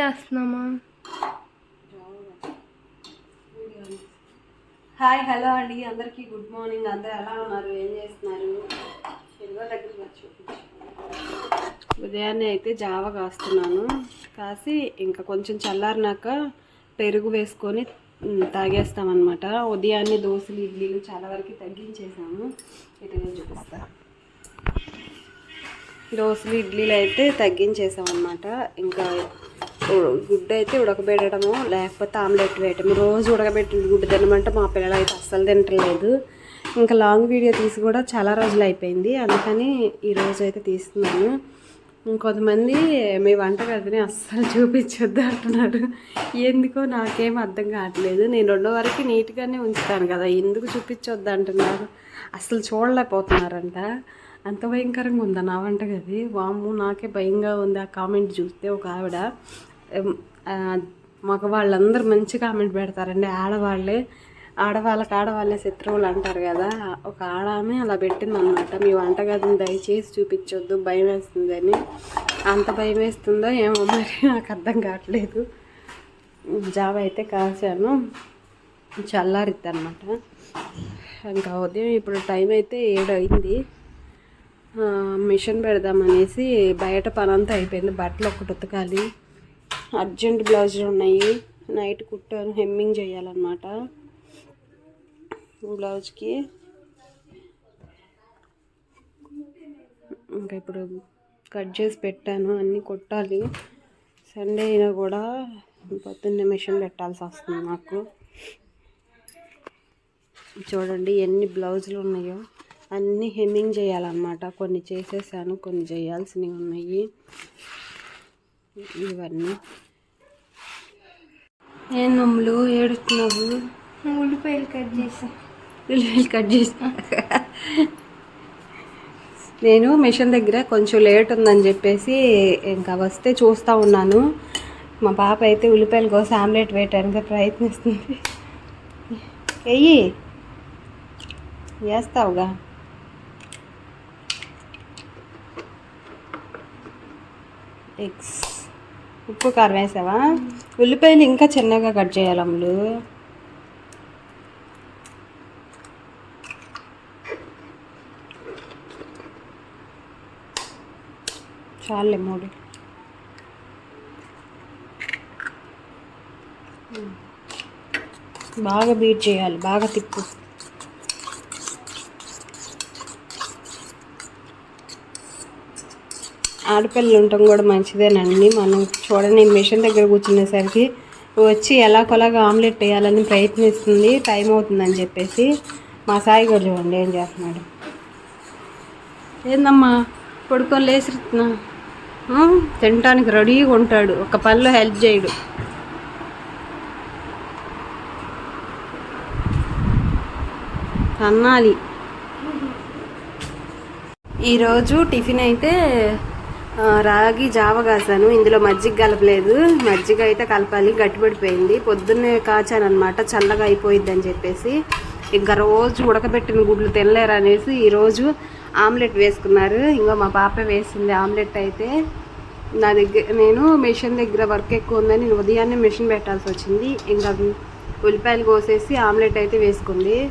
చేస్తున్నామా? Hi hello అండి. అందరికీ గుడ్ మార్నింగ్. అందరు ఎలా ఉన్నారు? ఏం చేస్తున్నారు? దగ్గర ఉదయాన్నే అయితే జావ కాస్తున్నాను. కాసి ఇంకా కొంచెం చల్లారినాక పెరుగు వేసుకొని తాగేస్తామన్నమాట. ఉదయాన్నే దోశలు ఇడ్లీలు చాలా వరకు తగ్గించేసాము. ఇటు నేను చూపిస్తా. దోశలు ఇడ్లీలు అయితే తగ్గించేసామన్నమాట. ఇంకా గుడ్డు అయితే ఉడకబెట్టడము లేకపోతే ఆమ్లెట్ వేయటము. రోజు ఉడకబెట్టిన గుడ్డు తినమంటే మా పిల్లలు అయితే అస్సలు తింటలేదు ఇంకా లాంగ్ వీడియో తీసి కూడా చాలా రోజులు అయిపోయింది. అందుకని ఈరోజు అయితే తీస్తున్నాను. ఇంకొంతమంది మీ వంటగదిని అస్సలు చూపించొద్దు అంటున్నారు. ఎందుకో నాకేం అర్థం కావట్లేదు. నేను రెండో వరకు నీట్గానే ఉంచుతాను కదా ఎందుకు చూపించొద్దు అంటున్నారు. అసలు చూడలేకపోతున్నారంట. అంత భయంకరంగా ఉందా నా వంటగది వాము నాకే భయంగా ఉంది. ఆ కామెంట్ చూస్తే ఒక ఆవిడ మగవాళ్ళందరూ మంచి కామెంట్ పెడతారండి. ఆడవాళ్ళే ఆడవాళ్ళకి ఆడవాళ్ళే శత్రువులు అంటారు కదా ఒక ఆడ ఆమె అలా పెట్టిందనమాట మీ వంటగదిని దయచేసి చూపించొద్దు భయం వేస్తుందని. అంత భయం వేస్తుందో ఏమో మరి నాకు అర్థం కావట్లేదు. జాబ్ అయితే కాశాను చల్లారిద్ది అనమాట ఇంకా ఉదయం ఇప్పుడు టైం అయితే ఏడు అయింది మిషన్ పెడదామనేసి బయట పనంతా అయిపోయింది. బట్టలు ఒకటి ఉతకాలి. అర్జెంట్ బ్లౌజులు ఉన్నాయి. నైట్ కుట్టాను హెమ్మింగ్ చేయాలన్నమాట. బ్లౌజ్కి. ఇంకా ఇప్పుడు కట్ చేసి పెట్టాను. అన్నీ కొట్టాలి. సండే అయినా కూడా పొద్దున్నే మిషన్ పెట్టాల్సి వస్తుంది నాకు చూడండి ఎన్ని బ్లౌజులు ఉన్నాయో. అన్నీ హెమ్మింగ్ చేయాలన్నమాట. కొన్ని చేసేసాను కొన్ని చేయాల్సినవి ఉన్నాయి. ఇవన్నీ. ఏం నమ్ములు ఏడుస్తున్నావు? ఉల్లిపాయలు కట్ చేసా. ఉల్లిపాయలు కట్ చేసి. నేను మిషన్ దగ్గర కొంచెం లేట్ ఉందని చెప్పేసి ఇంకా వస్తే చూస్తూ ఉన్నాను. మా పాప అయితే ఉల్లిపాయల కోసం ఆమ్లెట్ వేయటానికి ప్రయత్నిస్తుంది. వెయ్యి వేస్తావుగా? ఎగ్స్ ఉప్పు కారం వేసావా? ఉల్లిపాయలు ఇంకా చిన్నగా కట్ చేయాలి అమ్ములు. చాలే మూడు. బాగా బీట్ చేయాలి బాగా తిప్పు. ఆడపిల్లలు ఉండటం కూడా మంచిదేనండి. మనం చూడండి మిషన్ దగ్గర కూర్చునేసరికి వచ్చి ఎలాగోలాగా ఆమ్లెట్ వేయాలని ప్రయత్నిస్తుంది టైం అవుతుందని చెప్పేసి మా సాయి గారు చూడండి ఏం చేస్తున్నాడు. ఏందమ్మా పడుకొని లేసిరుతున్నా తినటానికి రెడీగా ఉంటాడు ఒక పనిలో హెల్ప్ చేయడు. అన్నాలి ఈరోజు టిఫిన్ అయితే రాగి జావ కాసాను. ఇందులో మజ్జిగ కలపలేదు. మజ్జిగ అయితే కలపాలి. గట్టిపడిపోయింది. పొద్దున్నే కాచాను అనమాట చల్లగా అయిపోయిద్ది అని చెప్పేసి. ఇంకా రోజు ఉడకబెట్టిన గుడ్లు తినలేరు అనేసి ఈరోజు ఆమ్లెట్ వేసుకున్నారు. ఇంకా మా పాప వేసింది ఆమ్లెట్ అయితే. నా దగ్గర నేను మిషన్ దగ్గర వర్క్ ఎక్కువ ఉందని నేను ఉదయాన్నే మిషన్ పెట్టాల్సి వచ్చింది. ఇంకా ఉల్లిపాయలు కోసేసి ఆమ్లెట్ అయితే వేసుకుంది.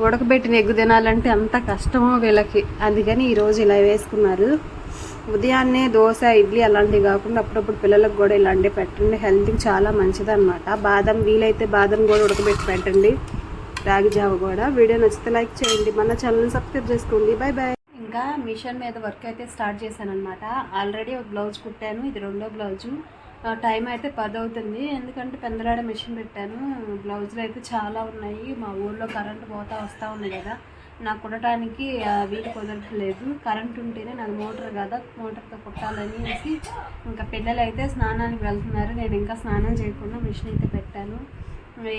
ఉడకబెట్టిన ఎగ్గు తినాలంటే అంత కష్టమో వీళ్ళకి. అందుకని ఈరోజు ఇలా వేసుకున్నారు. ఉదయాన్నే దోశ ఇడ్లీ అలాంటివి కాకుండా అప్పుడప్పుడు పిల్లలకు కూడా ఇలాంటివి పెట్టండి. హెల్త్కి చాలా మంచిది అనమాట బాదం వీలైతే బాదం కూడా ఉడకబెట్టి పెట్టండి. రాగి జావ కూడా. వీడియో నచ్చితే లైక్ చేయండి. మన ఛానల్ని సబ్స్క్రైబ్ చేసుకోండి. బాయ్ బాయ్ ఇంకా మిషన్ మీద వర్క్ అయితే స్టార్ట్ చేశాను అనమాట ఆల్రెడీ ఒక బ్లౌజ్ కుట్టాను. ఇది రెండో బ్లౌజు. ఆ, టైం అయితే పది అవుతుంది ఎందుకంటే పెందలాడ మిషన్ పెట్టాను. బ్లౌజులు అయితే చాలా ఉన్నాయి. మా ఊళ్ళో కరెంట్ పోతా వస్తూ ఉంది కదా. నాకు కుట్టడానికి వీలు కుదరట్లేదు. కరెంట్ ఉంటేనే నాకు మోటార్ కదా మోటార్తో కుట్టాలని అనేసి ఇంకా పిల్లలు అయితే స్నానానికి వెళ్తున్నారు. నేను ఇంకా స్నానం చేయకుండా మిషన్ అయితే పెట్టాను.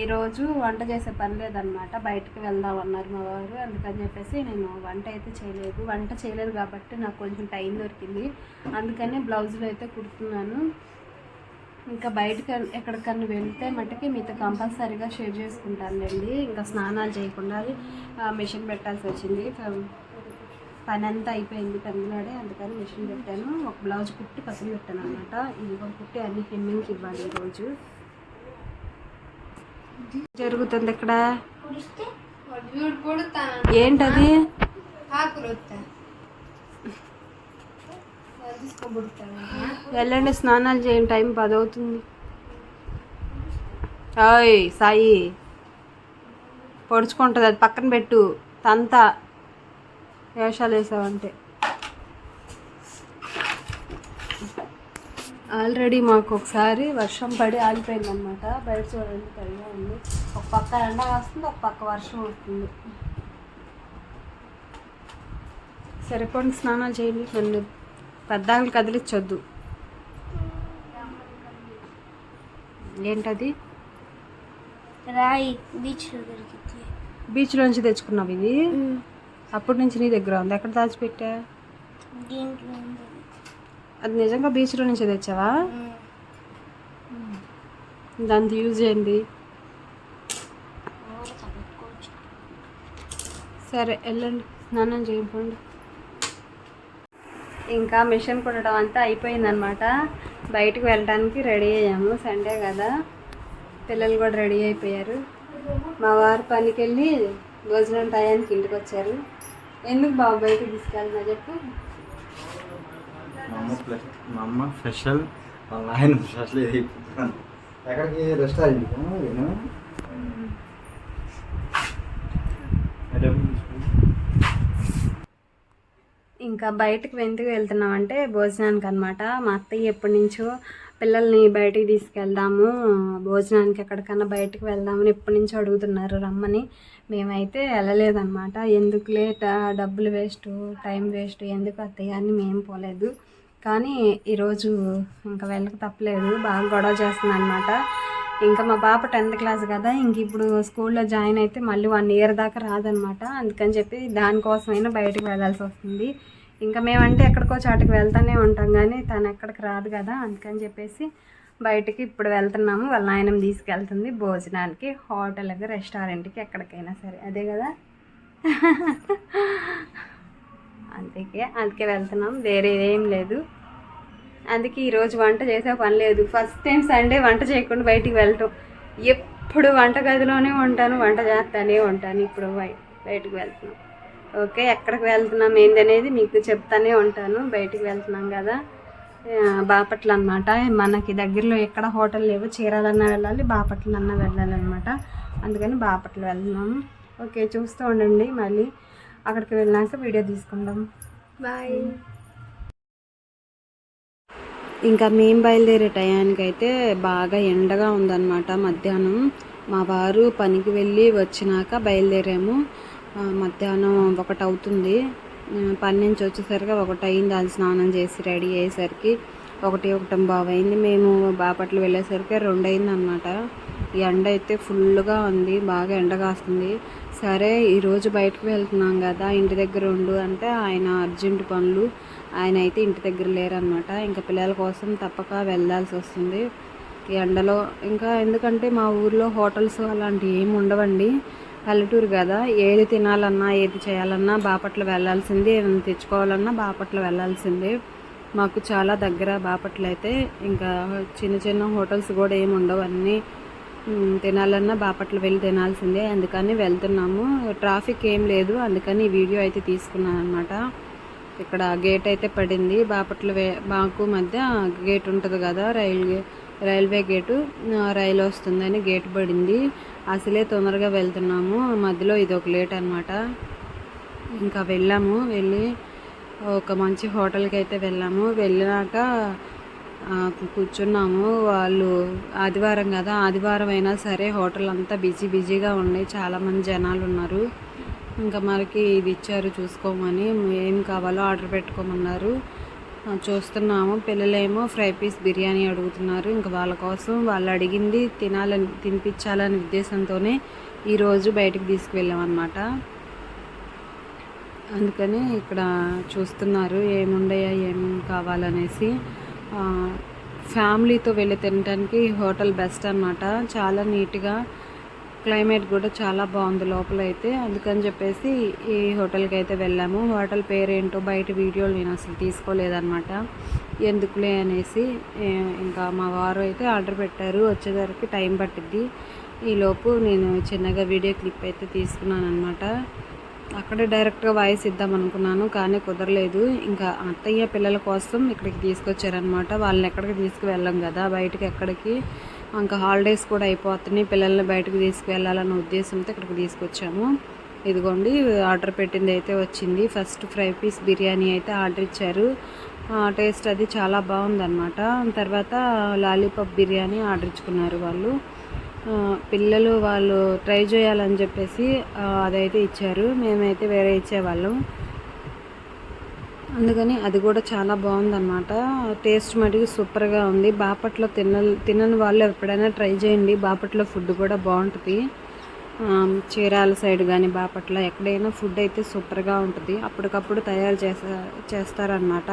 ఈరోజు వంట చేసే పని లేదనమాట బయటకు వెళ్దాం అన్నారు మా వారు. అందుకని చెప్పేసి నేను వంట అయితే చేయలేదు. వంట చేయలేదు కాబట్టి నాకు కొంచెం టైం దొరికింది. అందుకనే బ్లౌజులు అయితే కుడుతున్నాను. ఇంకా బయటకు ఎక్కడికన్నా వెళ్తే మట్టుకి మీతో కంపల్సరీగా షేర్ చేసుకుంటానులేండి. ఇంకా స్నానాలు చేయకుండా మిషన్ పెట్టాల్సి వచ్చింది. పని అంతా అయిపోయింది పెందలాడే అందుకని మిషన్ పెట్టాను. ఒక బ్లౌజ్ కుట్టి పక్కన పెట్టాను అనమాట ఇది కూడా కుట్టి అన్ని హెమ్మింగ్కి ఇవ్వాలి ఈరోజు. జరుగుతుంది ఇక్కడ ఏంటది? వెళ్ళండి స్నానాలు చేయండి టైం పది అవుతుంది ఓయ్ సాయి. పొడుచుకుంటుంది అది పక్కన పెట్టు. తంత వేషాలు వేసావంటే. ఆల్రెడీ మాకు ఒకసారి వర్షం పడి ఆగిపోయిందనమాట బయట చూడండి తడిగా ఉంది. ఒక పక్క ఎండ వస్తుంది ఒక పక్క వర్షం వస్తుంది. సరిపోండి స్నానాలు చేయండి నన్ను పెద్దాకులు కదిలించొద్దు ఏంటది? రాయి బీచ్ దొరికింది బీచ్లోంచి తెచ్చుకున్నావు ఇది అప్పటి నుంచి నీ దగ్గర ఉంది. ఎక్కడ దాచిపెట్టా. అది నిజంగా బీచ్లో నుంచి తెచ్చావా? దాని యూజ్ చేయండి. సరే వెళ్ళండి. స్నానం చేయండి. ఇంకా మిషన్ కుట్టడం అంతా అయిపోయిందనమాట బయటకు వెళ్ళడానికి రెడీ అయ్యాము. సండే కదా. పిల్లలు కూడా రెడీ అయిపోయారు. మా వారు పనికి వెళ్ళి భోజనం టయానికి ఇంటికి వచ్చారు. ఎందుకు బాబు బయటకు తీసుకెళ్ళినా చెప్పు? మా అమ్మ స్పెషల్. వాళ్ళ ఆయన స్పెషల్ అయిపోతున్నాను ఎక్కడికి? రెస్టారెంట్ నేను ఇంకా బయటకు ఎందుకు వెళ్తున్నామంటే భోజనానికి అనమాట మా అత్తయ్య ఎప్పటి నుంచో పిల్లల్ని బయటికి తీసుకెళ్దాము భోజనానికి ఎక్కడికన్నా బయటకు వెళ్దామని ఎప్పటి నుంచో అడుగుతున్నారు రమ్మని. మేమైతే వెళ్ళలేదన్నమాట ఎందుకు లేట్? డబ్బులు వేస్ట్ టైం వేస్ట్ ఎందుకు అత్తయ్య అని మేము పోలేదు. కానీ ఈరోజు ఇంకా వెళ్ళక తప్పలేదు. బాగా గొడవ చేస్తుంది అనమాట ఇంకా మా పాప టెన్త్ క్లాస్ కదా ఇంక ఇప్పుడు స్కూల్లో జాయిన్ అయితే మళ్ళీ వన్ ఇయర్ దాకా రాదనమాట. అందుకని చెప్పి దానికోసమైనా బయటకు వెళ్ళాల్సి వస్తుంది. ఇంకా మేమంటే ఎక్కడికో చాటుకు వెళ్తూనే ఉంటాం కానీ తను ఎక్కడికి రాదు కదా అందుకని చెప్పేసి బయటికి ఇప్పుడు వెళ్తున్నాము. వాళ్ళ నాయనం తీసుకెళ్తుంది భోజనానికి హోటల్కి రెస్టారెంట్కి ఎక్కడికైనా సరే. అదే కదా? అందుకే అందుకే వెళ్తున్నాం. వేరే ఏం లేదు. అందుకే ఈరోజు వంట చేసే పని లేదు. ఫస్ట్ టైం సండే వంట చేయకుండా బయటికి వెళ్ళటం ఎప్పుడు వంట గదిలోనే ఉంటాను వంట చేస్తానే ఉంటాను. ఇప్పుడు బయటికి వెళ్తున్నాం. ఓకే ఎక్కడికి వెళ్తున్నాం ఏందనేది మీకు చెప్తానే ఉంటాను. బయటికి వెళ్తున్నాం కదా. బాపట్ల అనమాట మనకి దగ్గరలో ఎక్కడ హోటల్ లేవు. చీరాలన్నా వెళ్ళాలి బాపట్లన్నా వెళ్ళాలన్నమాట. అందుకని బాపట్ల వెళ్తున్నాము ఓకే చూస్తూ ఉండండి మళ్ళీ. అక్కడికి వెళ్ళాక వీడియో తీసుకుందాం. బాయ్. ఇంకా మేము బయలుదేరే టయానికి అయితే బాగా ఎండగా ఉందన్నమాట మధ్యాహ్నం. మా వారు పనికి వెళ్ళి వచ్చినాక బయలుదేరాము. మధ్యాహ్నం ఒకటి అవుతుంది పని నుంచి వచ్చేసరికి ఒకటి అయింది అది స్నానం చేసి రెడీ అయ్యేసరికి ఒకటి ఒకటి బాగైంది అయింది మేము బాపట్ల వెళ్ళేసరికి రెండు అయింది అనమాట ఈ ఎండ అయితే ఫుల్గా ఉంది. బాగా ఎండ కాస్తుంది. సరే ఈరోజు బయటకు వెళ్తున్నాం కదా ఇంటి దగ్గర ఉండు అంటే ఆయన అర్జెంట్ పనులు. ఆయన అయితే ఇంటి దగ్గర లేరనమాట ఇంకా పిల్లల కోసం తప్పక వెళ్ళాల్సి వస్తుంది. ఈ ఎండలో ఇంకా ఎందుకంటే మా ఊర్లో హోటల్స్ అలాంటివి ఏమి ఉండవండి. పల్లెటూరు కదా. ఏది తినాలన్నా ఏది చేయాలన్నా బాపట్ల వెళ్ళాల్సిందే. ఏమైనా తెచ్చుకోవాలన్నా బాపట్ల వెళ్ళాల్సిందే. మాకు చాలా దగ్గర బాపట్ల అయితే. ఇంకా చిన్న చిన్న హోటల్స్ కూడా ఏమి ఉండవు అన్నీ. తినాలన్నా బాపట్ల వెళ్ళి తినాల్సిందే. అందుకని వెళ్తున్నాము. ట్రాఫిక్ ఏం లేదు. అందుకని ఈ వీడియో అయితే తీసుకున్నాను అనమాట ఇక్కడ గేట్ అయితే పడింది. బాపట్ల వే మాకు మధ్య గేట్ ఉంటుంది కదా రైల్వే రైల్వే గేటు రైలు వస్తుందని గేట్ పడింది. అసలే తొందరగా వెళ్తున్నాము. మధ్యలో ఇది ఒక లేట్ అనమాట ఇంకా వెళ్ళాము. వెళ్ళి ఒక మంచి హోటల్కి అయితే వెళ్ళాము. వెళ్ళినాక కూర్చున్నాము. వాళ్ళు ఆదివారం కదా ఆదివారం అయినా సరే హోటల్ అంతా బిజీ బిజీగా ఉన్నాయి. చాలామంది జనాలు ఉన్నారు. ఇంకా మనకి ఇది ఇచ్చారు చూసుకోమని. ఏం కావాలో ఆర్డర్ పెట్టుకోమన్నారు. చూస్తున్నాము. పిల్లలేమో ఫ్రై పీస్ బిర్యానీ అడుగుతున్నారు. ఇంకా వాళ్ళ కోసం వాళ్ళు అడిగింది తినాలని తినిపించాలనే ఉద్దేశంతోనే ఈరోజు బయటకు తీసుకువెళ్ళామన్నమాట. అందుకని ఇక్కడ చూస్తున్నారు ఏముండయా ఏమేమి కావాలనేసి. ఫ్యామిలీతో వెళ్ళి తినడానికి హోటల్ బెస్ట్ అనమాట చాలా నీట్గా క్లైమేట్ కూడా చాలా బాగుంది లోపల అయితే అందుకని చెప్పేసి ఈ హోటల్కి అయితే వెళ్ళాము. హోటల్ పేరేంటో బయట వీడియోలు నేను అసలు తీసుకోలేదన్నమాట. ఎందుకులే అనేసి ఇంకా మా వారు అయితే ఆర్డర్ పెట్టారు. వచ్చేసరికి టైం పట్టిద్ది. ఈలోపు నేను చిన్నగా వీడియో క్లిప్ అయితే తీసుకున్నాను అనమాట అక్కడే డైరెక్ట్గా వాయిస్ ఇద్దాం అనుకున్నాను కానీ కుదరలేదు. ఇంకా అత్తయ్య పిల్లల కోసం ఇక్కడికి తీసుకొచ్చారనమాట వాళ్ళని ఎక్కడికి తీసుకువెళ్ళాం కదా బయటకి ఎక్కడికి? ఇంకా హాలిడేస్ కూడా అయిపోతున్నాయి. పిల్లల్ని బయటకు తీసుకువెళ్ళాలన్న ఉద్దేశంతో ఇక్కడికి తీసుకొచ్చాము. ఇదిగోండి ఆర్డర్ పెట్టింది అయితే వచ్చింది. ఫస్ట్ ఫ్రై పీస్ బిర్యానీ అయితే ఆర్డర్ ఇచ్చారు. టేస్ట్ అది చాలా బాగుందన్నమాట. తర్వాత లాలీపాప్ బిర్యానీ ఆర్డర్ ఇచ్చుకున్నారు వాళ్ళు. పిల్లలు వాళ్ళు ట్రై చేయాలని చెప్పేసి అదైతే ఇచ్చారు. మేమైతే వేరే ఇచ్చేవాళ్ళం. అందుకని అది కూడా చాలా బాగుందన్నమాట. టేస్ట్ మటుకు సూపర్గా ఉంది. బాపట్లో తిన తినని వాళ్ళు ఎప్పుడైనా ట్రై చేయండి. బాపట్లో ఫుడ్ కూడా బాగుంటుంది. చీరాల సైడ్ కానీ బాపట్ల ఎక్కడైనా ఫుడ్ అయితే సూపర్గా ఉంటుంది. అప్పటికప్పుడు తయారు చేసా చేస్తారనమాట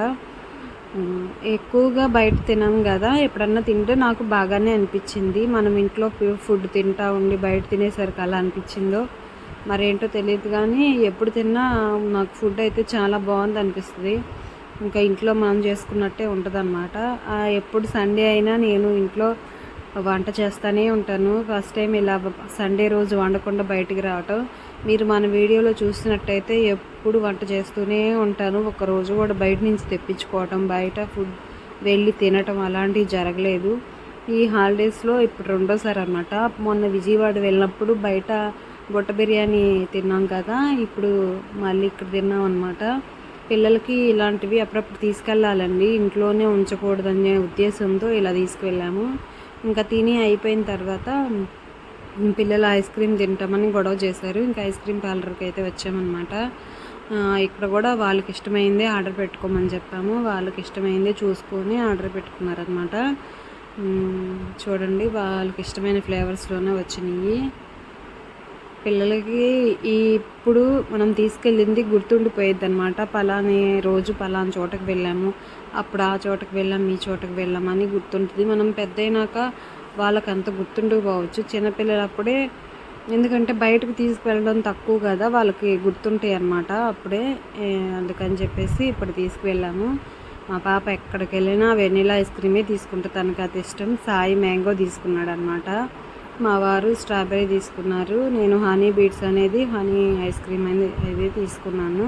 ఎక్కువగా బయట తినం కదా. ఎప్పుడన్నా తింటే నాకు బాగానే అనిపించింది. మనం ఇంట్లో ఫుడ్ తింటా ఉండి బయట తినేసరికి అలా అనిపించిందో. మరేంటో తెలియదు కానీ ఎప్పుడు తిన్నా నాకు ఫుడ్ అయితే చాలా బాగుంది అనిపిస్తుంది ఇంకా ఇంట్లో మనం చేసుకున్నట్టే ఉంటుంది అనమాట ఎప్పుడు సండే అయినా నేను ఇంట్లో వంట చేస్తూనే ఉంటాను. ఫస్ట్ టైం ఇలా సండే రోజు వండకుండా బయటికి రావటం. మీరు మన వీడియోలో చూసినట్టయితే ఎప్పుడు వంట చేస్తూనే ఉంటాను. ఒక రోజు కూడా బయట నుంచి తెప్పించుకోవటం బయట ఫుడ్ వెళ్ళి తినటం అలాంటివి జరగలేదు. ఈ హాలిడేస్లో ఇప్పుడు రెండోసారి అనమాట మొన్న విజయవాడ వెళ్ళినప్పుడు బయట బుట్ట బిర్యానీ తిన్నాం కదా ఇప్పుడు మళ్ళీ ఇక్కడ తిన్నాం అనమాట పిల్లలకి ఇలాంటివి అప్పుడప్పుడు తీసుకెళ్ళాలండి. ఇంట్లోనే ఉంచకూడదనే ఉద్దేశంతో ఇలా తీసుకువెళ్ళాము. ఇంకా తిని అయిపోయిన తర్వాత పిల్లలు ఐస్ క్రీమ్ తింటామని గొడవ చేశారు. ఇంకా ఐస్ క్రీమ్ పార్లర్కి అయితే వచ్చామన్నమాట. ఇక్కడ కూడా వాళ్ళకి ఇష్టమైందే ఆర్డర్ పెట్టుకోమని చెప్పాము. వాళ్ళకి ఇష్టమైందే చూసుకొని ఆర్డర్ పెట్టుకున్నారనమాట చూడండి వాళ్ళకి ఇష్టమైన ఫ్లేవర్స్లోనే వచ్చినాయి. పిల్లలకి ఇప్పుడు మనం తీసుకెళ్ళింది గుర్తుండిపోయేది అనమాట పలానే రోజు పలాని చోటకి వెళ్ళాము. అప్పుడు ఆ చోటకి వెళ్ళాం ఈ చోటకి వెళ్ళామని గుర్తుంటుంది. మనం పెద్ద అయినాక వాళ్ళకి అంత గుర్తుండకపోవచ్చు చిన్నపిల్లలప్పుడే ఎందుకంటే బయటకు తీసుకువెళ్ళడం తక్కువ కదా వాళ్ళకి గుర్తుంటాయి అన్నమాట అప్పుడే అందుకని చెప్పేసి ఇప్పుడు తీసుకువెళ్ళాము మా పాప ఎక్కడికి వెళ్ళినా వెనీలా ఐస్ క్రీమే తీసుకుంటే తనకు అది ఇష్టం సాయి మ్యాంగో తీసుకున్నాడు అనమాట మా వారు స్ట్రాబెర్రీ తీసుకున్నారు. నేను హనీ బీట్స్ అనేది హనీ ఐస్ క్రీమ్ అనేది తీసుకున్నాను.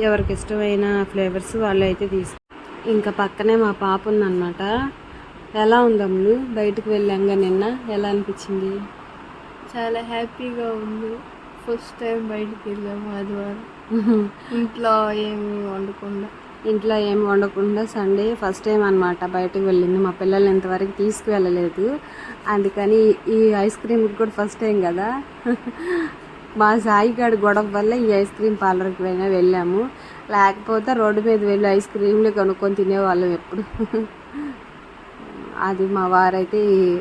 ఎవరికి ఇష్టమైన ఫ్లేవర్స్ వాళ్ళు అయితే తీసుకు ఇంకా పక్కనే మా పాప ఉందన్నమాట. ఎలా ఉందమ్ములు బయటకు వెళ్ళాంగా నిన్న? ఎలా అనిపించింది? చాలా హ్యాపీగా ఉంది. ఫస్ట్ టైం బయటికి వెళ్ళాము ఆదివారం. ఇంట్లో ఏమి వండకుండా. ఇంట్లో ఏం వండకుండా సండే ఫస్ట్ టైం అనమాట బయటకు వెళ్ళింది. మా పిల్లలు ఇంతవరకు తీసుకువెళ్ళలేదు. అందుకని ఈ ఐస్ క్రీమ్ కూడా ఫస్ట్ టైం కదా. మా సాయి గొడవ వల్ల ఈ ఐస్ క్రీమ్ పార్లర్కి వెళ్ళినా వెళ్ళాము. లేకపోతే రోడ్డు మీద వెళ్ళి ఐస్ క్రీమ్లు కొనుక్కొని తినేవాళ్ళం ఎప్పుడు. అది మా వారైతే ఈ,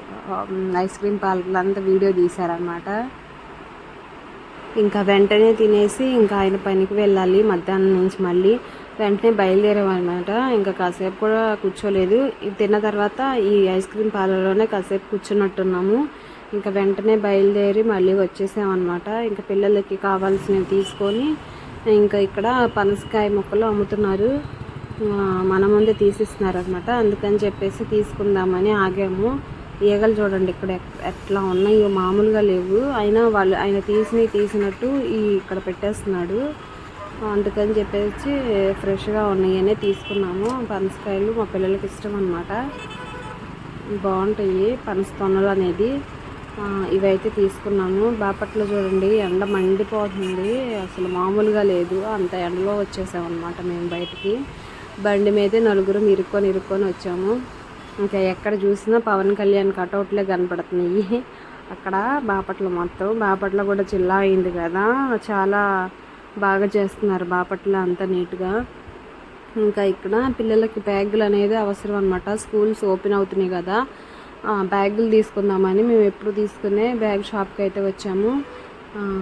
ఐస్ క్రీమ్ పార్లర్లు అంతా వీడియో తీశారనమాట ఇంకా వెంటనే తినేసి ఇంకా ఆయన పనికి వెళ్ళాలి. మధ్యాహ్నం నుంచి మళ్ళీ వెంటనే బయలుదేరామన్నమాట ఇంకా కాసేపు కూడా కూర్చోలేదు. ఇది తిన్న తర్వాత ఈ ఐస్ క్రీమ్ పార్లర్లోనే కాసేపు కూర్చున్నట్టున్నాము. ఇంకా వెంటనే బయలుదేరి మళ్ళీ వచ్చేసామన్నమాట. ఇంకా పిల్లలకి కావాల్సినవి తీసుకొని ఇంకా ఇక్కడ పనసకాయ మొక్కలు అమ్ముతున్నారు. మన ముందే తీసిస్తున్నారు అనమాట అందుకని చెప్పేసి తీసుకుందామని ఆగాము. ఈగలు చూడండి ఇక్కడ ఎట్లా ఉన్నాయో మామూలుగా లేవు. అయినా వాళ్ళు ఆయన తీసినవి తీసినట్టు ఈ ఇక్కడ పెట్టేస్తున్నాడు. అందుకని చెప్పేసి ఫ్రెష్గా ఉన్నాయనే తీసుకున్నాము. పనసకాయలు మా పిల్లలకి ఇష్టం అనమాట బాగుంటాయి పనస తొనలు అనేది. ఇవైతే తీసుకున్నాము బాపట్ల చూడండి ఎండ మండిపోతుంది. అసలు మామూలుగా లేదు. అంత ఎండలో వచ్చేసామన్నమాట మేము బయటికి. బండి మీదే నలుగురం ఇరుక్కొని ఇరుక్కొని వచ్చాము. ఇంకా ఎక్కడ చూసినా పవన్ కళ్యాణ్ కటౌట్లే కనపడుతున్నాయి. అక్కడ బాపట్ల మొత్తం. బాపట్ల కూడా చిల్లా అయింది కదా. చాలా బాగా చేస్తున్నారు. బాపట్ల అంతా నీట్గా. ఇంకా ఇక్కడ పిల్లలకి బ్యాగులు అనేది అవసరం అనమాట స్కూల్స్ ఓపెన్ అవుతున్నాయి కదా. బ్యాగులు తీసుకుందామని మేము ఎప్పుడు తీసుకునే బ్యాగ్ షాప్కి అయితే వచ్చాము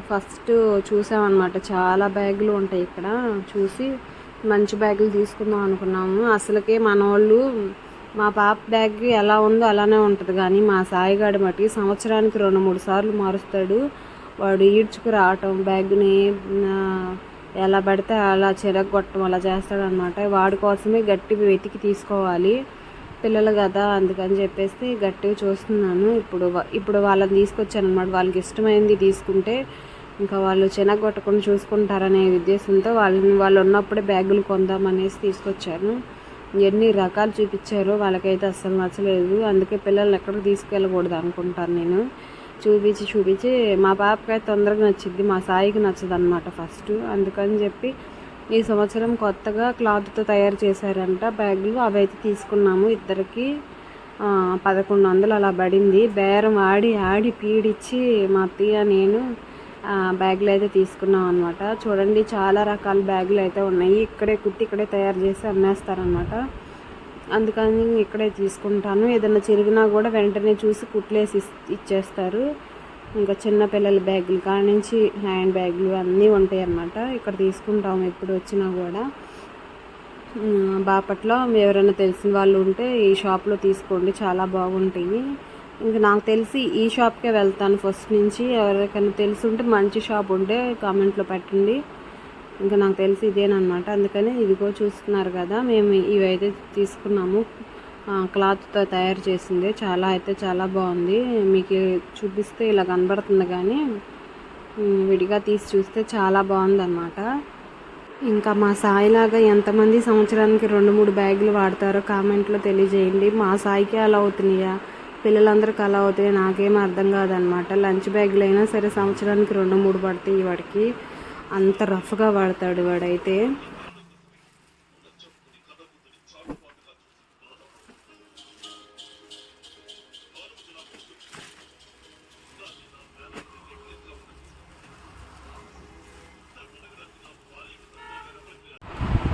ఫస్ట్ చూసామన్నమాట. చాలా బ్యాగులు ఉంటాయి ఇక్కడ. చూసి మంచి బ్యాగులు తీసుకుందాం అనుకున్నాము. అసలుకే మన వాళ్ళు మా పాప బ్యాగ్ ఎలా ఉందో అలానే ఉంటుంది. కానీ మా సాయిగాడు మటుకి సంవత్సరానికి రెండు మూడు సార్లు మారుస్తాడు. వాడు ఈడ్చుకు రావటం బ్యాగ్ని ఎలా పడితే అలా చెరగొట్టడం అలా చేస్తాడనమాట. వాడి కోసమే గట్టి వెతికి తీసుకోవాలి. పిల్లలు కదా అందుకని చెప్పేసి గట్టిగా చూస్తున్నాను. ఇప్పుడు ఇప్పుడు వాళ్ళని తీసుకొచ్చాను అనమాట వాళ్ళకి ఇష్టమైంది తీసుకుంటే ఇంకా వాళ్ళు చెనగొట్టకుండా చూసుకుంటారనే ఉద్దేశంతో వాళ్ళని వాళ్ళు ఉన్నప్పుడే బ్యాగులు కొందామనేసి తీసుకొచ్చాను. ఎన్ని రకాలు చూపించారో వాళ్ళకైతే అస్సలు నచ్చలేదు. అందుకే పిల్లల్ని ఎక్కడికి తీసుకెళ్ళకూడదు అనుకుంటాను నేను. చూపించి చూపించి మా పాపకి తొందరగా నచ్చింది మా సాయికి నచ్చదు అనమాట ఫస్ట్. అందుకని చెప్పి ఈ సంవత్సరం కొత్తగా క్లాత్తో తయారు చేశారంట. బ్యాగులు అవి అయితే తీసుకున్నాము ఇద్దరికి. పదకొండు వందలు అలా పడింది. బేరం ఆడి ఆడి పీడిచ్చి మా అత్తయ్య నేను బ్యాగులు అయితే తీసుకున్నాం అనమాట చూడండి చాలా రకాల బ్యాగులు అయితే ఉన్నాయి. ఇక్కడే కుట్టి ఇక్కడే తయారు చేసి అమ్మేస్తారనమాట అందుకని ఇక్కడే తీసుకుంటాను. ఏదైనా చిరిగినా కూడా వెంటనే చూసి కుట్లేసి ఇస్- ఇచ్చేస్తారు. ఇంకా చిన్న పిల్లల బ్యాగులు కాడ నుంచి హ్యాండ్ బ్యాగులు అన్నీ ఉంటాయి అన్నమాట. ఇక్కడ తీసుకుంటాము ఎప్పుడు వచ్చినా కూడా. బాపట్లో ఎవరైనా తెలిసిన వాళ్ళు ఉంటే ఈ షాప్లో తీసుకోండి. చాలా బాగుంటాయి ఇంకా నాకు తెలిసి ఈ షాప్కే వెళ్తాను ఫస్ట్ నుంచి. ఎవరికైనా తెలిసి ఉంటే మంచి షాప్ ఉంటే కామెంట్లో పెట్టండి. ఇంకా నాకు తెలిసి ఇదేనమాట అందుకని ఇదిగో చూస్తున్నారు కదా మేము ఇవైతే తీసుకున్నాము. క్లాత్తో తయారు చేసింది. చాలా అయితే చాలా బాగుంది. మీకు చూపిస్తే ఇలా కనబడుతుంది కానీ విడిగా తీసి చూస్తే చాలా బాగుందన్నమాట. ఇంకా మా సాయిలాగా ఎంతమంది సంవత్సరానికి రెండు మూడు బ్యాగులు వాడతారో కామెంట్లో తెలియజేయండి. మా సాయికి అలా అవుతున్నాయా? పిల్లలందరికీ అలా అవుతాయి? నాకేం అర్థం కాదనమాట లంచ్ బ్యాగులు అయినా సరే సంవత్సరానికి రెండు మూడు పడతాయి వాడికి. అంత రఫ్గా వాడతాడు వాడైతే.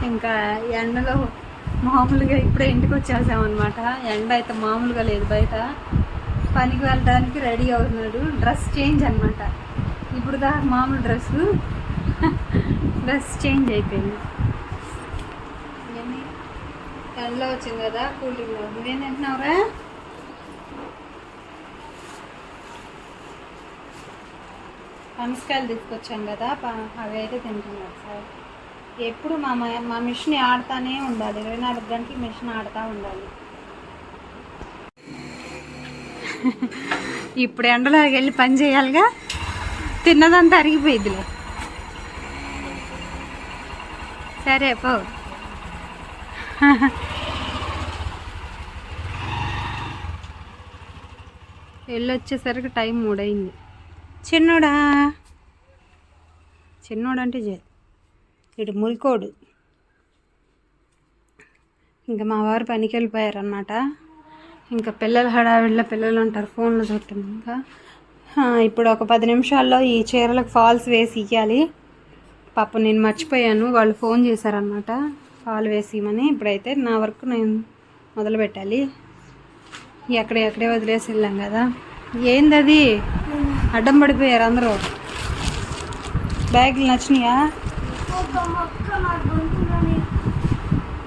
ఇంకా ఎండలో మామూలుగా ఇప్పుడే ఇంటికి వచ్చేసామన్నమాట. ఎండ అయితే మామూలుగా లేదు బయట. పనికి వెళ్ళడానికి రెడీ అవుతున్నాడు. డ్రెస్ చేంజ్ అనమాట ఇప్పుడు దా మామూలు డ్రెస్ డ్రెస్ చేంజ్ అయిపోయింది. ఎండలో వచ్చింది కదా కూలింగ్ నువ్వేం తింటున్నావురా? పనసకాయలు తీసుకొచ్చాం కదా అవి అయితే తింటున్నారు సార్ ఎప్పుడు మా మ- మా మిషన్ ఆడుతూనే ఉండాలి. ఇరవై నాలుగు గంటలు మిషన్ ఆడుతూ ఉండాలి. ఇప్పుడు ఎండలోకి వెళ్ళి పని చేయాలిగా? తిన్నదంతా అరిగిపోయిద్దిలే. సరే పో వెళ్ళి వచ్చేసరికి టైం మూడైంది చిన్నోడా? చిన్నోడు అంటే జే ఇటు మురికోడు. ఇంకా మా వారు పనికి వెళ్ళిపోయారనమాట ఇంకా పిల్లలు హడావిడిలో పిల్లలు ఉంటారు ఫోన్లో చూడటం. ఇంకా ఇప్పుడు ఒక పది నిమిషాల్లో ఈ చీరలకు ఫాల్స్ వేసి ఇవ్వాలి పాప నేను మర్చిపోయాను. వాళ్ళు ఫోన్ చేశారనమాట ఫాల్ వేసి ఇవ్వమని ఇప్పుడైతే నా వర్క్ నేను మొదలు పెట్టాలి ఎక్కడే ఎక్కడే వదిలేసి వెళ్ళాం కదా. ఏంది అది అడ్డం పడిపోయారు అందరూ. బ్యాగులు నచ్చినాయా?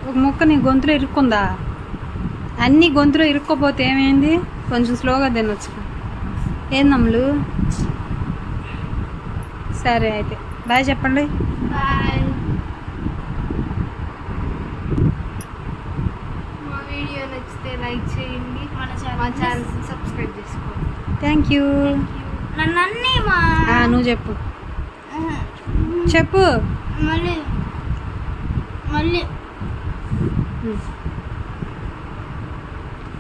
ఒక ముక్క నీ గొంతులో ఇరుక్కుందా? అన్నీ గొంతులో ఇరుక్కోపోతే ఏమైంది? కొంచెం స్లోగా తినొచ్చు ఏందమ్ములు? సరే అయితే. బాయ్ చెప్పండి. బాయ్. మా వీడియో నచ్చితే లైక్ చేయండి. మన ఛానల్ సబ్స్క్రైబ్ చేసుకోండి. థ్యాంక్ యూ నన్ను అన్నీ మా నువ్వు చెప్పు. చెప్పు. మళ్ళీ. మళ్ళీ.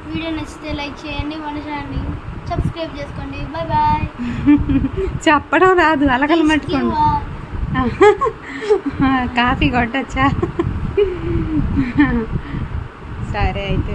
వీడియో నచ్చితే లైక్ చేయండి మన ఛానల్ సబ్స్క్రైబ్ చేసుకోండి. బాయ్ బాయ్ చెప్పడం రాదు అలకలు పట్టుకోండి కాఫీ కొట్టచ్చా? సరే అయితే.